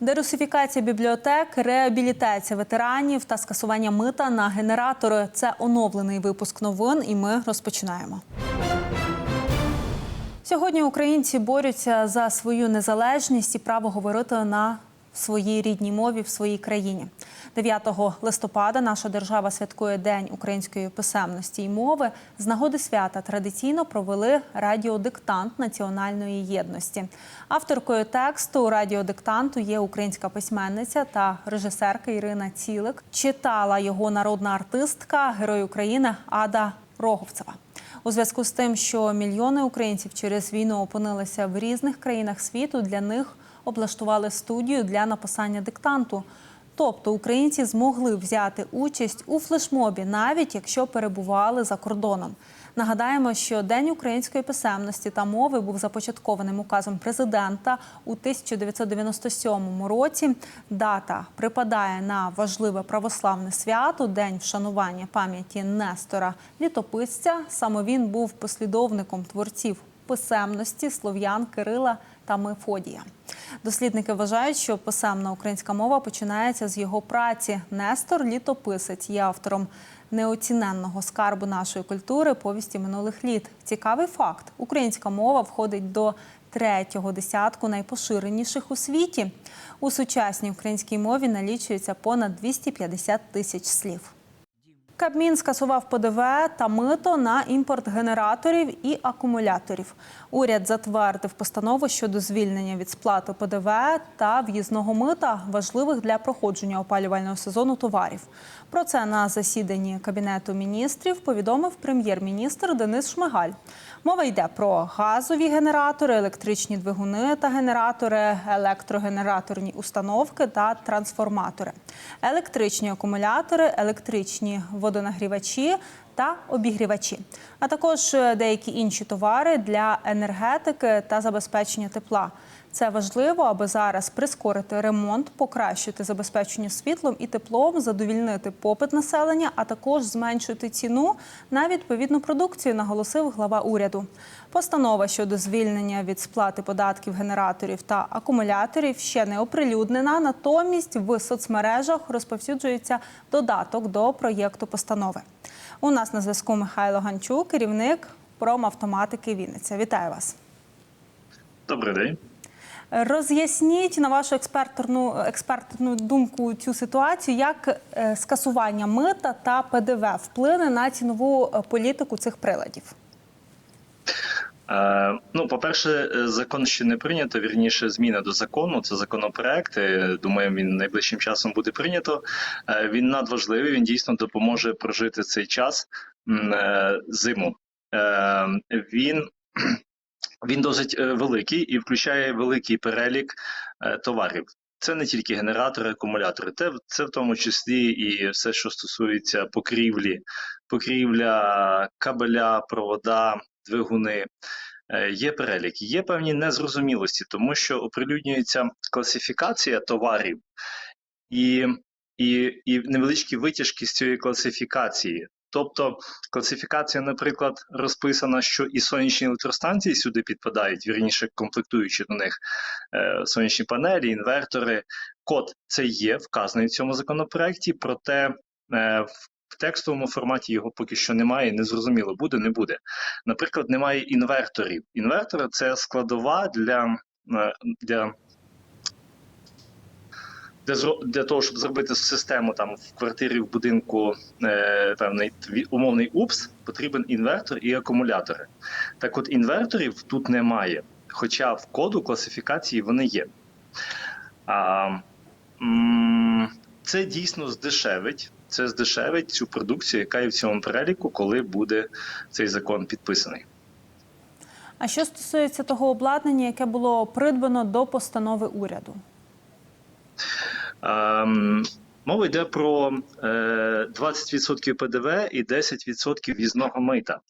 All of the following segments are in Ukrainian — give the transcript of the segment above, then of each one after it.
Дерусифікація бібліотек, реабілітація ветеранів та скасування мита на генератори це оновлений випуск новин, і ми розпочинаємо. Сьогодні українці борються за свою незалежність і право говорити на своїй рідній мові в своїй країні. 9 листопада наша держава святкує День української писемності і мови. З нагоди свята традиційно провели радіодиктант національної єдності. Авторкою тексту радіодиктанту є українська письменниця та режисерка Ірина Цілик. Читала його народна артистка, герой України Ада Роговцева. У зв'язку з тим, що мільйони українців через війну опинилися в різних країнах світу, для них облаштували студію для написання диктанту. Тобто українці змогли взяти участь у флешмобі, навіть якщо перебували за кордоном. Нагадаємо, що День української писемності та мови був започаткованим указом президента у 1997 році. Дата припадає на важливе православне свято День вшанування пам'яті Нестора Літописця. Саме він був послідовником творців писемності слов'ян Кирила та Мефодія. Дослідники вважають, що писемна українська мова починається з його праці. Нестор літописець є автором неоціненного скарбу нашої культури повісті минулих літ. Цікавий факт: українська мова входить до третього десятку найпоширеніших у світі. У сучасній українській мові налічується понад 250 тисяч слів. Кабмін скасував ПДВ та мито на імпорт генераторів і акумуляторів. Уряд затвердив постанову щодо звільнення від сплати ПДВ та в'їзного мита важливих для проходження опалювального сезону товарів. Про це на засіданні кабінету міністрів повідомив прем'єр-міністр Денис Шмигаль. Мова йде про газові генератори, електричні двигуни та генератори, електрогенераторні установки та трансформатори, електричні акумулятори, електричні водонагрівачі та обігрівачі, а також деякі інші товари для енергетики та забезпечення тепла. Це важливо, аби зараз прискорити ремонт, покращити забезпечення світлом і теплом, задовільнити попит населення, а також зменшити ціну на відповідну продукцію, наголосив глава уряду. Постанова щодо звільнення від сплати податків генераторів та акумуляторів ще не оприлюднена. Натомість в соцмережах розповсюджується додаток до проєкту постанови. У нас на зв'язку Михайло Ганчук, керівник промавтоматики Вінниця. Вітаю вас. Добрий день. Роз'ясніть на вашу експертну експертну думку цю ситуацію, як е, скасування мита та ПДВ вплине на цінову е, політику цих приладів. Е, ну, по-перше, е, закон ще не прийнято. Вірніше, зміни до закону. Це законопроект. Думаю, він найближчим часом буде прийнято. Він надважливий. Він дійсно допоможе прожити цей час зиму. Він він досить е, великий і включає великий перелік е, товарів. Це не тільки генератори, акумулятори, це, це в тому числі і все, що стосується покрівлі, покрівля, кабеля, провода, двигуни. Е, Є перелік, є певні незрозумілості, тому що оприлюднюється класифікація товарів і, і, і невеличкі витяжки з цієї класифікації. Тобто класифікація, наприклад, розписана, що і сонячні електростанції сюди підпадають, вірніше комплектуючи до них е, сонячні панелі, інвертори. Код це є вказаний в цьому законопроекті, проте е, в текстовому форматі його поки що немає, не зрозуміло, буде, не буде. Наприклад, немає інверторів. Інвертори це складова для, е, для, для, для того, щоб зробити систему там в квартирі, в будинку е, певний умовний УПС, потрібен інвертор і акумулятори. Так от інверторів тут немає, хоча в коду класифікації вони є. А, це дійсно здешевить. Це здешевить цю продукцію, яка є в цьому переліку, коли буде цей закон підписаний. А що стосується того обладнання, яке було придбано до постанови уряду? Ем, мова йде про е, 20% ПДВ і 10% в'їзного мита.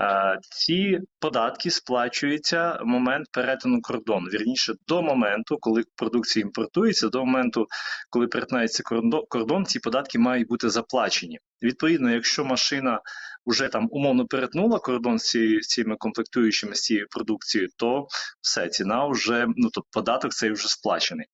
Е, ці податки сплачуються в момент перетину кордону. Вірніше, до моменту, коли продукція імпортується, до моменту, коли перетинається кордон, ці податки мають бути заплачені. Відповідно, якщо машина вже там умовно перетнула кордон з цими комплектуючими з цією продукцією, то все, ціна вже, ну тобто податок цей вже сплачений.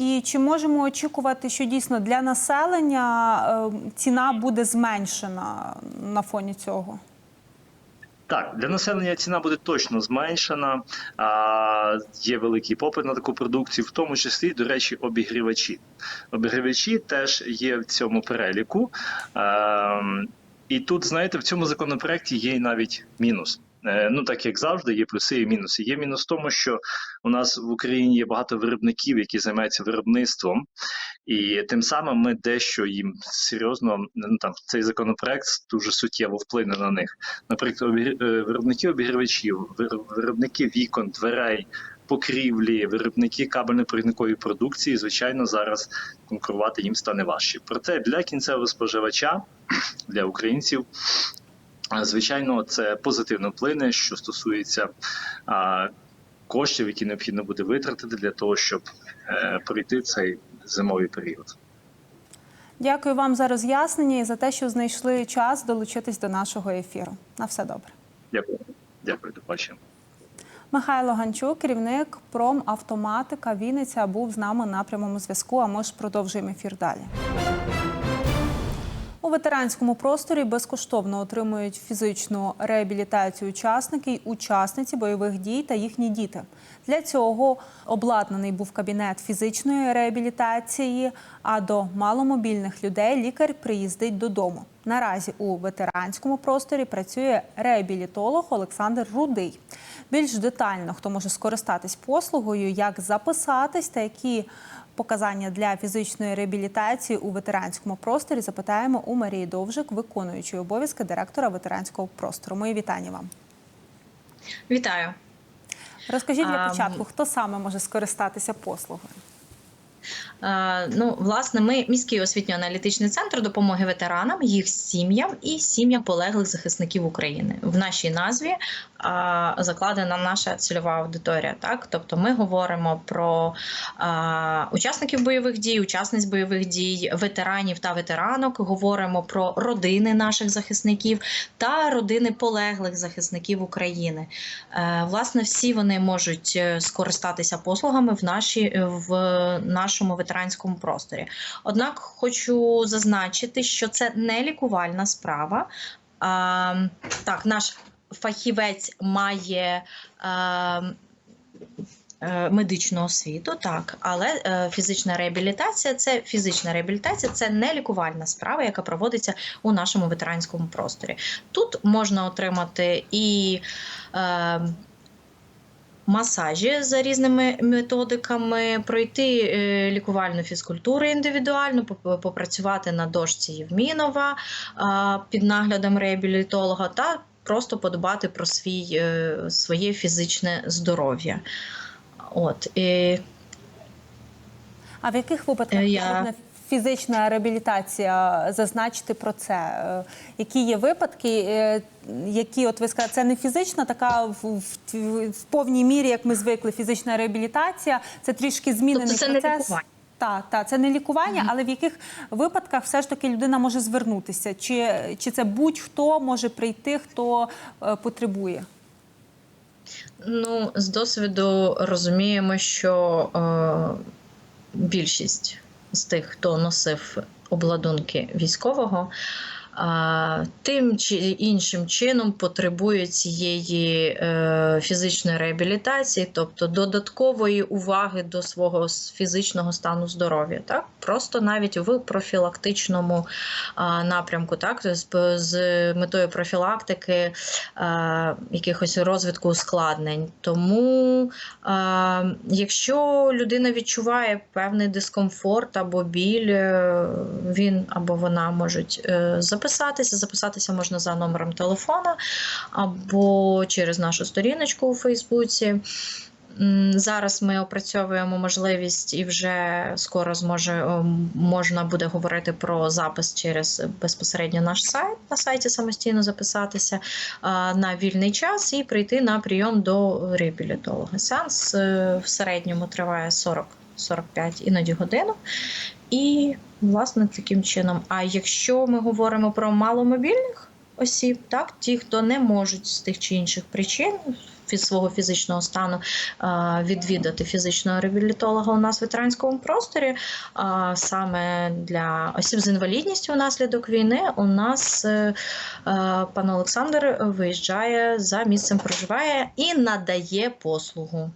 І чи можемо очікувати, що дійсно для населення е, ціна буде зменшена на фоні цього? Так, для населення ціна буде точно зменшена. А, є великий попит на таку продукцію, в тому числі, до речі, обігрівачі. Обігрівачі теж є в цьому переліку. Ем, і тут, знаєте, в цьому законопроекті є навіть мінус. Е, Ну, так як завжди, є плюси і мінуси. Є мінус в тому, що у нас в Україні є багато виробників, які займаються виробництвом, і тим самим ми дещо їм серйозно ну там цей законопроект дуже суттєво вплине на них. Наприклад, е, виробники обігрівачів, вир- виробники вікон, дверей, покрівлі, виробники кабельно-провідникової продукції, звичайно, зараз конкурувати їм стане важче. Проте для кінцевого споживача, для українців, звичайно, це позитивно вплине, що стосується а, коштів, які необхідно буде витратити для того, щоб е, пройти цей зимовий період. Дякую вам за роз'яснення і за те, що знайшли час долучитись до нашого ефіру. На все добре. Дякую. Дякую, до побачення. Михайло Ганчук, керівник промавтоматика Вінниця, був з нами на прямому зв'язку. А ми ж продовжуємо ефір далі. У ветеранському просторі безкоштовно отримують фізичну реабілітацію учасники й учасниці бойових дій та їхні діти. Для цього обладнаний був кабінет фізичної реабілітації. А до маломобільних людей лікар приїздить додому. Наразі у ветеранському просторі працює реабілітолог Олександр Рудий. Більш детально, хто може скористатись послугою, як записатись та які показання для фізичної реабілітації у ветеранському просторі, запитаємо у Марії Довжик, виконуючої обов'язки директора ветеранського простору. Мої вітання вам. Вітаю. Розкажіть для початку, хто саме може скористатися послугою? Е, Ну, власне, ми міський освітньо-аналітичний центр допомоги ветеранам, їх сім'ям і сім'ям полеглих захисників України. В нашій назві а, закладена наша цільова аудиторія. Так, тобто, ми говоримо про а, учасників бойових дій, учасниць бойових дій, ветеранів та ветеранок. Говоримо про родини наших захисників та родини полеглих захисників України. Е, Власне, всі вони можуть е, скористатися послугами в нашій в нашому ветеранському просторі. Однак хочу зазначити, що це не лікувальна справа. А, так, наш фахівець має. А, е, Медичну освіту, так, але е, фізична реабілітація це фізична реабілітація, це не лікувальна справа, яка проводиться у нашому ветеранському просторі. Тут можна отримати і е, масажі за різними методиками, пройти е, лікувальну фізкультуру індивідуально, попрацювати на дошці Євмінова під наглядом реабілітолога та просто подбати про свій, е, своє фізичне здоров'я. От, і, А в яких випадках Е, я- потрібна фізична реабілітація? Зазначити про це? Е, Які є випадки, е, які, от ви сказали, це не фізична, така в, в, в повній мірі, як ми звикли, фізична реабілітація, це трішки змінений Тобто це процес. лікування? Так, так, це не лікування, але в яких випадках все ж таки людина може звернутися? Чи, чи це будь-хто може прийти, хто е, потребує? ну, з досвіду розуміємо, що е, більшість з тих, хто носив обладунки військового, тим чи іншим чином потребують цієї е, фізичної реабілітації, тобто додаткової уваги до свого фізичного стану здоров'я, так просто навіть в профілактичному напрямку, так з, метою профілактики якихось розвитку ускладнень. Тому, якщо людина відчуває певний дискомфорт або біль, е, він або вона можуть е, записатися. Записатися можна за номером телефона або через нашу сторіночку у Фейсбуці. Зараз ми опрацьовуємо можливість і вже скоро зможе ем, можна буде говорити про запис через безпосередньо наш сайт. На сайті самостійно записатися на вільний час і прийти на прийом до реабілітолога. Сеанс е, в середньому триває 40-45 іноді годину. І Власне, таким чином. А якщо ми говоримо про маломобільних осіб, так, ті, хто не можуть з тих чи інших причин від свого фізичного стану відвідати фізичного реабілітолога у нас в ветеранському просторі, саме для осіб з інвалідністю внаслідок війни, у нас е, е, пан Олександр виїжджає за місцем проживання і надає послугу.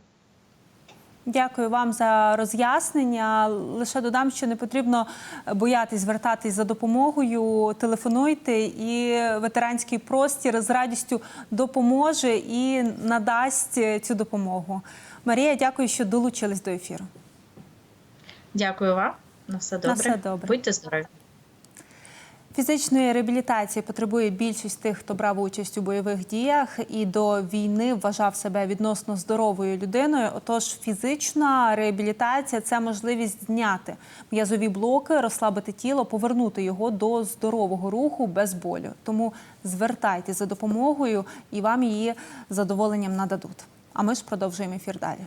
Дякую вам за роз'яснення. Лише додам, що не потрібно боятись звертатись за допомогою. Телефонуйте, і ветеранський простір з радістю допоможе і надасть цю допомогу. Марія, дякую, що долучились до ефіру. Дякую вам. На все добре. На все добре. Будьте здорові. Фізичної реабілітації потребує більшість тих, хто брав участь у бойових діях і до війни вважав себе відносно здоровою людиною. Отож, фізична реабілітація це можливість зняти м'язові блоки, розслабити тіло, повернути його до здорового руху без болю. Тому звертайтеся за допомогою, і вам її задоволенням нададуть. А ми ж продовжуємо ефір далі.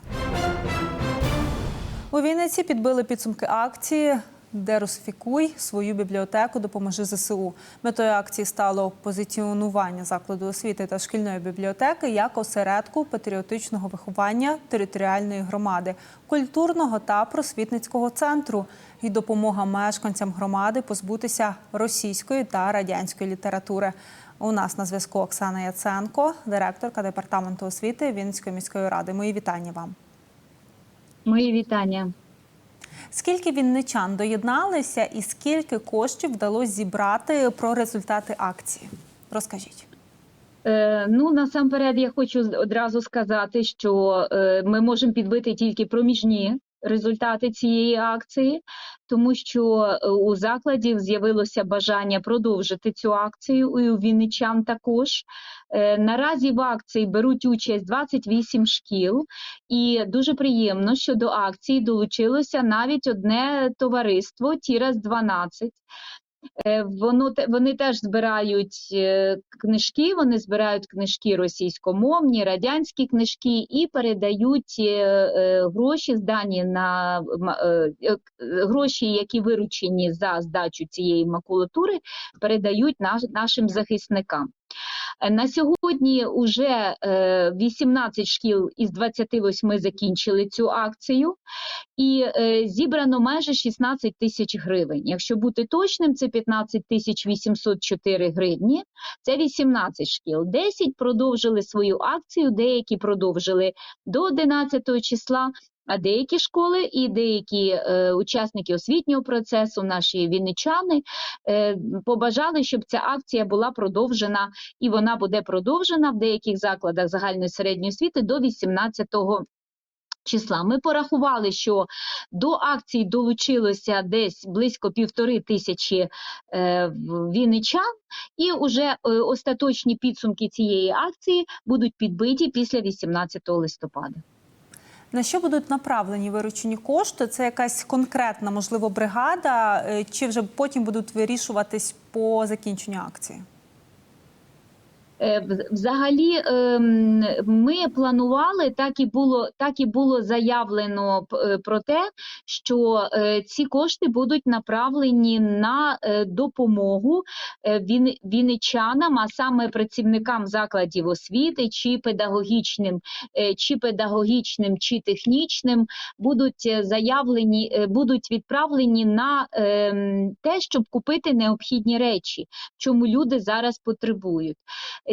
У Вінниці підбили підсумки акції Дерусифікуй свою бібліотеку, допоможи ЗСУ. Метою акції стало позиціонування закладу освіти та шкільної бібліотеки як осередку патріотичного виховання територіальної громади, культурного та просвітницького центру і допомога мешканцям громади позбутися російської та радянської літератури. У нас на зв'язку Оксана Яценко, директорка департаменту освіти Вінницької міської ради. Мої вітання вам. Мої вітання. Скільки вінничан доєдналися і скільки коштів вдалося зібрати про результати акції? Розкажіть. Е, ну насамперед, я хочу одразу сказати, що е, ми можемо підбити тільки проміжні результати цієї акції, тому що е, у закладів з'явилося бажання продовжити цю акцію і у вінничан також. Е, наразі в акції беруть участь 28 шкіл, і дуже приємно, що до акції долучилося навіть одне товариство Тірас 12. Е, Воно вони теж збирають е, книжки. Вони збирають книжки російськомовні, радянські книжки і передають е, гроші, здані на гроші, які виручені за здачу цієї макулатури, передають наш, нашим захисникам. Е, На сьогодні вже 18 шкіл із 28 закінчили цю акцію, і е, зібрано майже 16 тисяч гривень. Якщо бути точним, це 15 тисяч 804 гривні. Це 18 шкіл. 10 продовжили свою акцію, деякі продовжили до 11 числа. А деякі школи і деякі е, учасники освітнього процесу, наші вінничани, е, побажали, щоб ця акція була продовжена, і вона буде продовжена в деяких закладах загальної середньої освіти до 18 числа. Ми порахували, що до акції долучилося десь близько півтори тисячі е, вінничан, і вже е, остаточні підсумки цієї акції будуть підбиті після 18 листопада. На що будуть направлені виручені кошти? Це якась конкретна, можливо, бригада, е, чи вже потім будуть вирішуватись по закінченню акції? Е, вз- Взагалі, ем, ми планували, так і було, так і було заявлено е, про те, що е, ці кошти будуть направлені на допомогу він- вінничанам, а саме працівникам закладів освіти, чи педагогічним, чи педагогічним, чи технічним, будуть заявлені, будуть відправлені на ем, те, щоб купити необхідні речі, чому люди зараз потребують.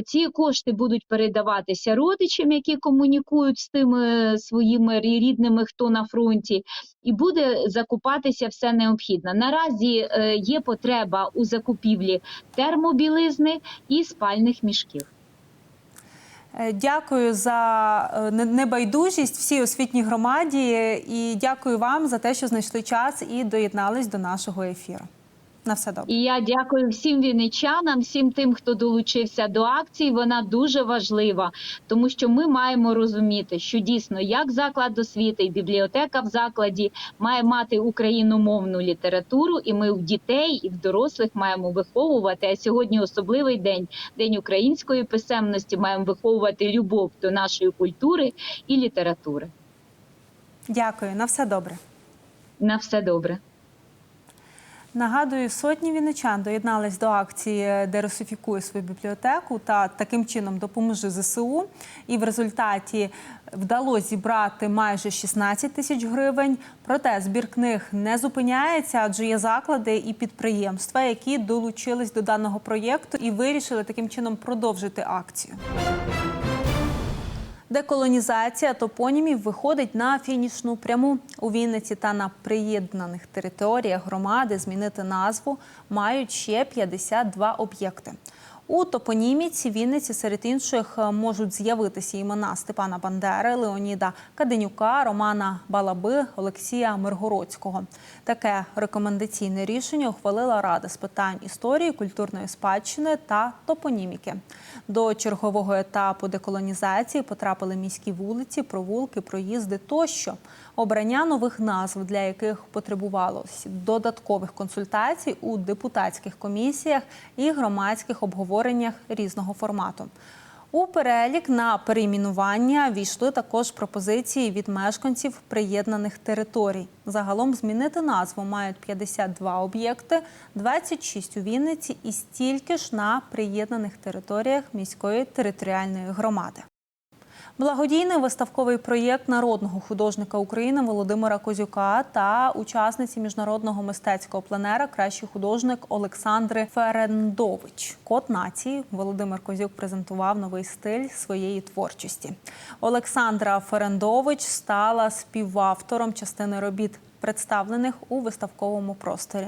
Ці кошти будуть передаватися родичам, які комунікують з тими своїми рідними, хто на фронті, і буде закупатися все необхідне. Наразі е, є потреба у закупівлі термобілизни і спальних мішків. Е, Дякую за е, не- небайдужість всій освітній громаді і дякую вам за те, що знайшли час і доєднались до нашого ефіру. На все добре. І я дякую всім вінничанам, всім тим, хто долучився до акції. Вона дуже важлива, тому що ми маємо розуміти, що дійсно як заклад освіти і бібліотека в закладі має мати україномовну літературу, і ми в дітей і в дорослих маємо виховувати. А сьогодні особливий день, день української писемності. Маємо виховувати любов до нашої культури і літератури. Дякую, на все добре. На все добре. Нагадую, сотні вінничан доєднались до акції «Дерусифікуй свою бібліотеку та таким чином допоможи ЗСУ. І в результаті вдалося зібрати майже 16 тисяч гривень. Проте збір книг не зупиняється, адже є заклади і підприємства, які долучились до даного проєкту і вирішили таким чином продовжити акцію. Деколонізація топонімів виходить на фінішну пряму у Вінниці та на приєднаних територіях громади. Змінити назву мають ще 52 об'єкти. У топоніміці Вінниці серед інших можуть з'явитися імена Степана Бандери, Леоніда Каденюка, Романа Балаби, Олексія Миргородського. Таке рекомендаційне рішення ухвалила Рада з питань історії, культурної спадщини та топоніміки. До чергового етапу деколонізації потрапили міські вулиці, провулки, проїзди тощо. Обрання нових назв, для яких потребувалося додаткових консультацій у депутатських комісіях і громадських обговореннях різного формату. У перелік на перейменування війшли також пропозиції від мешканців приєднаних територій. Загалом змінити назву мають 52 об'єкти, 26 у Вінниці і стільки ж на приєднаних територіях міської територіальної громади. Благодійний виставковий проєкт народного художника України Володимира Козюка та учасниці міжнародного мистецького пленера Кращий художник Олександри Ферендович. Код нації Володимир Козюк презентував новий стиль своєї творчості. Олександра Ферендович стала співавтором частини робіт представлених у виставковому просторі.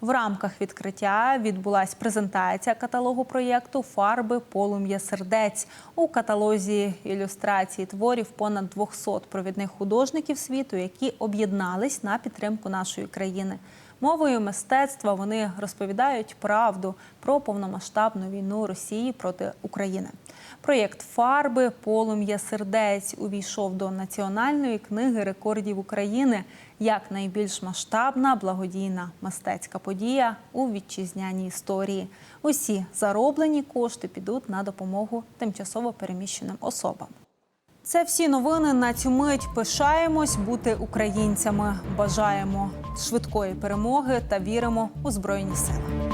В рамках відкриття відбулась презентація каталогу проєкту Фарби полум'я сердець у каталозі ілюстрації творів понад 200 провідних художників світу, які об'єднались на підтримку нашої країни. Мовою мистецтва вони розповідають правду про повномасштабну війну Росії проти України. Проєкт Фарби полум'я сердець увійшов до національної книги рекордів України як найбільш масштабна благодійна мистецька подія у вітчизняній історії. Усі зароблені кошти підуть на допомогу тимчасово переміщеним особам. Це всі новини на цю мить. Пишаємось бути українцями. Бажаємо швидкої перемоги та віримо у збройні сили.